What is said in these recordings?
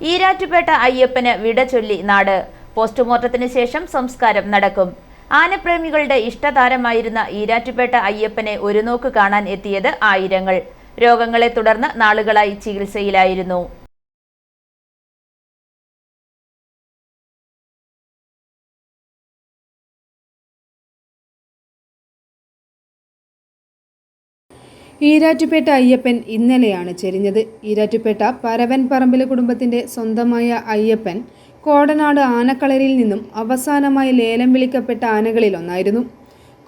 ഈരാറ്റുപേട്ട അയ്യപ്പന് വിട ചൊല്ലി നാട്. പോസ്റ്റ്മോർട്ടത്തിന് ശേഷം സംസ്കാരം നടക്കും. ആനപ്രേമികളുടെ ഇഷ്ടതാരമായിരുന്ന ഈരാറ്റുപേട്ട അയ്യപ്പനെ ഒരു നോക്ക് കാണാൻ എത്തിയത് ആയിരങ്ങൾ. രോഗങ്ങളെ തുടർന്ന് നാളുകളായി ചികിത്സയിലായിരുന്നു. ഈരാറ്റുപേട്ട അയ്യപ്പൻ ഇന്നലെയാണ് ചെരിഞ്ഞത്. ഈരാറ്റുപേട്ട പരവൻ പറമ്പിലെ കുടുംബത്തിന്റെ സ്വന്തമായ അയ്യപ്പൻ കോടനാട് ആനക്കളരിയിൽ നിന്നും അവസാനമായി ലേലം വിളിക്കപ്പെട്ട ആനകളിലൊന്നായിരുന്നു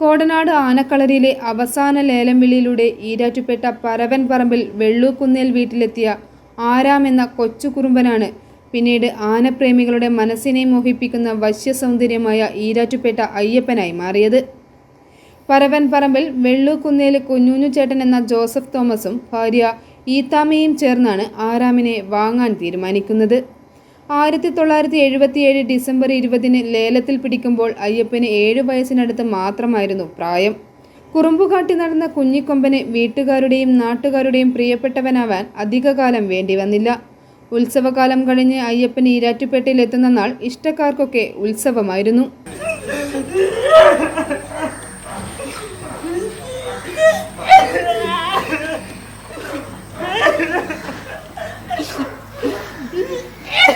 കോടനാട് ആനക്കളരിയിലെ അവസാന ലേലം വിളിയിലൂടെ ഈരാറ്റുപേട്ട പരവൻ പറമ്പിൽ വെള്ളൂക്കുന്നേൽ വീട്ടിലെത്തിയ ആരാം എന്ന കൊച്ചുകുറുമ്പനാണ് പിന്നീട് ആനപ്രേമികളുടെ മനസ്സിനെ മോഹിപ്പിക്കുന്ന വശ്യസൗന്ദര്യമായ ഈരാറ്റുപേട്ട അയ്യപ്പനായി മാറിയത്. പരവൻ പറമ്പിൽ വെള്ളൂക്കുന്നേൽ കുഞ്ഞുഞ്ഞു ചേട്ടൻ എന്ന ജോസഫ് തോമസും ഭാര്യ ഈത്താമയും ചേർന്നാണ് ആറാമിനെ വാങ്ങാൻ തീരുമാനിക്കുന്നത്. ആയിരത്തി തൊള്ളായിരത്തി എഴുപത്തിയേഴ് ഡിസംബർ ഇരുപതിന് ലേലത്തിൽ പിടിക്കുമ്പോൾ അയ്യപ്പന് ഏഴ് വയസ്സിനടുത്ത് മാത്രമായിരുന്നു പ്രായം. കുറുമ്പുകാട്ടി നടന്ന കുഞ്ഞിക്കൊമ്പനെ വീട്ടുകാരുടെയും നാട്ടുകാരുടെയും പ്രിയപ്പെട്ടവനാവാൻ അധികകാലം വേണ്ടി വന്നില്ല ഉത്സവകാലം കഴിഞ്ഞ് അയ്യപ്പൻ ഈരാറ്റുപേട്ടയിൽ എത്തുന്ന നാൾ ഇഷ്ടക്കാർക്കൊക്കെ ഉത്സവമായിരുന്നു.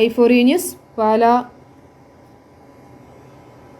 I four